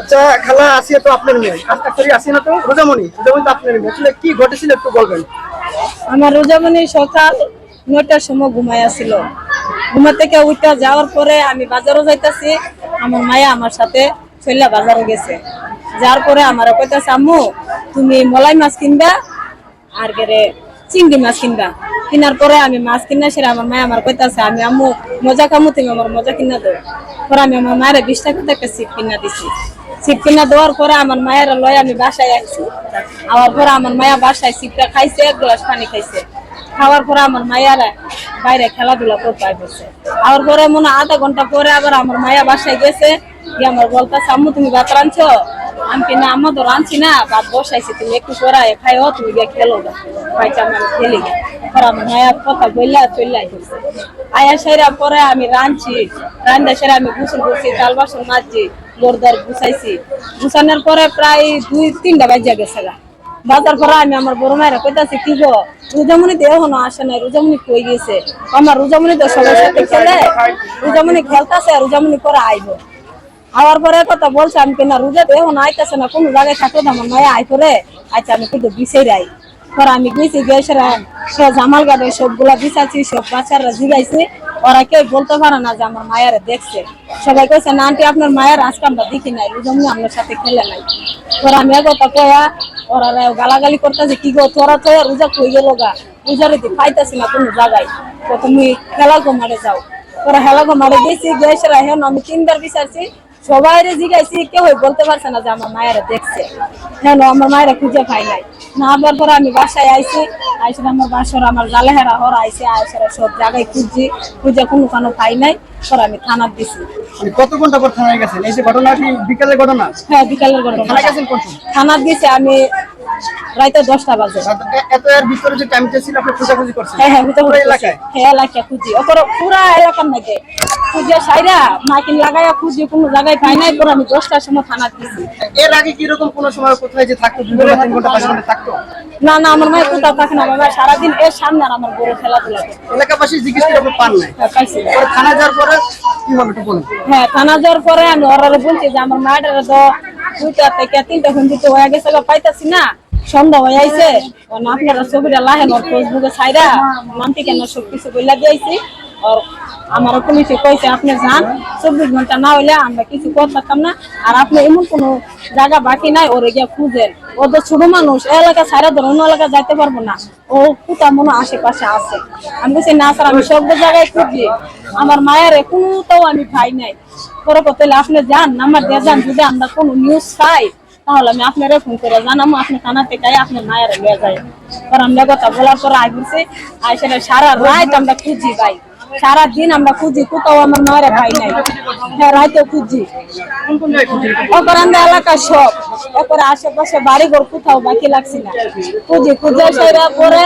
আচ্ছা খালা আসিয়া তো আপনার মেয়ে। কাজটা করি আসিয়া তো? রোজামণি। রোজামণি তো আপনার মেয়ে। আসলে কি ঘটেছিল একটু বলবেন? আমার রোজামণি সকাল নয়টার সময় ঘুমাই আসছিল ঘুমা থেকে উঠা যাওয়ার পরে আমি বাজারও যাইতাছি। আমার মায়া আমার সাথে চল্লা বাজারে গেছে। যার পরে আমার কইতাছে, আম্মু, তুমি মলাই মাছ কিনবা আর গেরে চিংড়ি মাছ কিনবা। কিনার পরে আমি মাছ কিনা সেরা আমার মায়া আমার কইতাছে, আমি আম্মু, মজা কামু তুমি আমার মজা কিনা দাও। পরে আমি আমার মায়ের বিশ টাকা একটা সিট কিনা দিছি। সিট কিনা দেওয়ার পরে আমার মায়ের লয় আমি বাসায় আসছি আবার পরে আমার মায়া বাসায় সিটটা খাইছে, এক গ্লাস পানি খাইছে। খাওয়ার পরে আমার মায়ের বাইরে খেলাধুলা করতে আইতেছে। আবার পরে মনে আধা ঘণ্টা পরে আবার আমার মায়া বাসায় গেছে। গিয়ে আমার বলতেছে, আম্মু, তুমি ভাত আমি না আম্মা তো রাঁধছি না, ভাত বসাইছি, তুমি একটু করাই খাইও, তুমি গিয়ে খেলো গা। পাইটা আমি খেলি গা। পরে আমার কথা বললা চললে আয়া সেরা পরে আমি রাঁধছি রান্ধা সেরা আমি গুছল করছি, চাল বাসন মাজছি দরদার গুছাইছি। গুছানোর পরে প্রায় দুই, তিনটা বাজিয়া গেছে গা। বাজার পরে আমি আমার বড় মায়েরা কইতাছি, কি গো রোজামণি তো এখনও আসে নাই, রোজামণি কই গেছে? আমার রোজামণি তো সবার সাথে খেলে, রোজামণি খেলতাছে রোজামণি পরে আইবো। আবার পরে কথা বলছে, আমি কিনা রোজা এখন আইতাছে না, কোনো জায়গায় না আমার মায়া আই করে আচ্ছা আমি কিন্তু বিছাই রাই। পরে আমি গেছি গেছরা সব জামাল গাড়ি সবগুলা বিছাচ্ছি সব বাচ্চারা জিগাইছি। ওরা কেউ বলতে পারে না যে আমার মায়েরা দেখছে। সবাই কইছে, না আন্টি, আপনার মায়ের আজকে আমরা দেখি নাই রোজামণি আপনার সাথে খেলে নাই। পরে আমি কথা কয়া ওরা গালাগালি করতেছে, কি গো, তোরা তো রোজা কই গেল গা? রোজা রীতি পাইতাছি না কোনো জায়গায়। তো তুমি খেলা গো মারে যাও তোরা হেলা গো মারে গেছি গেছরা হেন, আমি তিনবার বিচারছি সবাই জিগাইছি কেউ বলতে পারছে না যে আমার মায়েরা দেখছে। হ্যাঁ আমার মায়েরা খুঁজে পাই নাই। না আবার পরে আমি বাসায় আইছি আইসে আমার বাসর আমার গালেহেরা হর আইসে আইসেরা সব জায়গায় খুঁজছি খুঁজে কোনো কোনো পাই নাই। পরে আমি থানার দিছি। কত ঘণ্টা পর থানায় গেছেন? এই যে ঘটনাটি বিকালের ঘটনা? হ্যাঁ বিকালের ঘটনা। গেছেন দিছি আমি রাইতে দশটা বাজে। এত- এত এর ভিতরে যে টাইমটা ছিল আপনি খোঁজাখুঁজি করছেন? হ্যাঁ হ্যাঁ পুরো এলাকায়? হ্যাঁ এলাকা খুঁজি। ওপর পুরা এলাকার নাকি। খুঁজে সাইরা মাকিন লাগাইয়া খুঁজি কোনো জায়গায় পাই নাই পরে আমি দশটার সময় থানা দিছি এর আগে কি রকম সময় কোথায় যে থাকতো দুই ঘণ্টা তিন ঘণ্টা পাঁচ ঘণ্টা থাকতো? না না আমার মায়ের কোথাও থাকে না আমার সারাদিন এর সামনে আর আমার বড় খেলাধুলা। করে। এলাকাবাসী জিজ্ঞেস করে আপনি পান নাই? পাইছি। থানা যাওয়ার পরে কি হলো একটু বলুন। হ্যাঁ থানা যাওয়ার পরে আমি ওরা বলছি যে আমার মায়ের তো দুইটা থেকে তিনটা ঘণ্টা হয়ে গেছে পাইতাছি না। সন্ধ্যা হয়ে আইছে। আপনারা ছবিটা লাহেন ওর ফেসবুকে ছাইরা নামটি কেন সব কিছু বইলা দিয়েছি। আমার পুলিশে আপনি যান, চব্বিশ ঘণ্টা না হইলে আমরা কিছু করতে পারতাম না। আর আপনি এমন কোনো জায়গা বাকি নাই, ওরে গিয়ে খুঁজেন। ও তো ছোট মানুষ এলাকা ছাড়া ধর অন্য এলাকা যাইতে পারব না। ও কোথা মনে আশেপাশে আছে। আমি বলছি না স্যার, আমি সব জায়গায় খুঁজি। আমার মায়ের কোনোটাও আমি পাই নাই। পরে কত আপনি যান নাম্বার দিয়ে যান, যদি আমরা কোনো নিউজ পাই তাহলে আমি আপনারে ফোন করে জানাব আপনি থানা থেকে আপনার মায়ের নিয়ে যায় পর আমরা কথা বলার পর বলছি আর সারা রাত আমরা খুঁজি ভাই। সারা দিন আমরা খুঁজি, কোথাও আমার মায়ের ভাই নাই। হ্যাঁ রাইতে খুঁজি। ওপর আমরা এলাকা সব। এরপরে আশেপাশে বাড়ি ঘর কোথাও বাকি লাগছে না। খুঁজি, খুঁজে সেরা পরে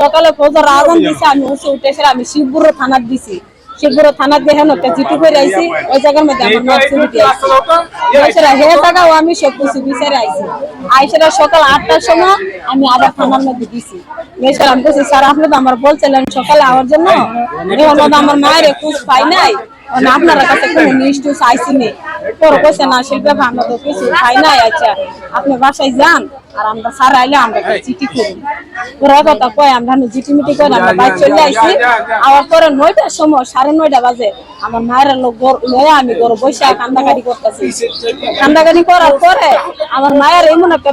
সকালে ফজর আগুন দিছে, আমি উঠে উঠে আমি শিবপুর থানার দিছি। শিবপুর থানার করে ওই জায়গার মধ্যে আমার এছাড়া হে আমি সব কিছু বিচারে আইসারা সকাল আটটার সময় আমি আবার থানার মধ্যে দিছি। আমি বলছি স্যার, আপনি তো আমার বলছিলেন সকালে আওয়ার জন্য আমার মায়ের খোঁজ পাই নাই। আপনার কাছে কোনো নিউজ আইসিনি পরে কইছে, না, শিল্পে আমরা তো কিছু খাই নাই আচ্ছা আপনি বাসায় যান, আর আমরা স্যার আইলে আমরা চিঠি করি। ওরা কথা কয় আমরা জিটি মিটি করে আমরা বাইক চলে আসি আবার পরে নয়টার সময় সাড়ে নয়টা বাজে আমার মায়ের লোক লয়ে আমি গরু বসে কান্দাকাটি করতেছি। কান্দাকাটি করার পরে আমার মায়ের এমন একটা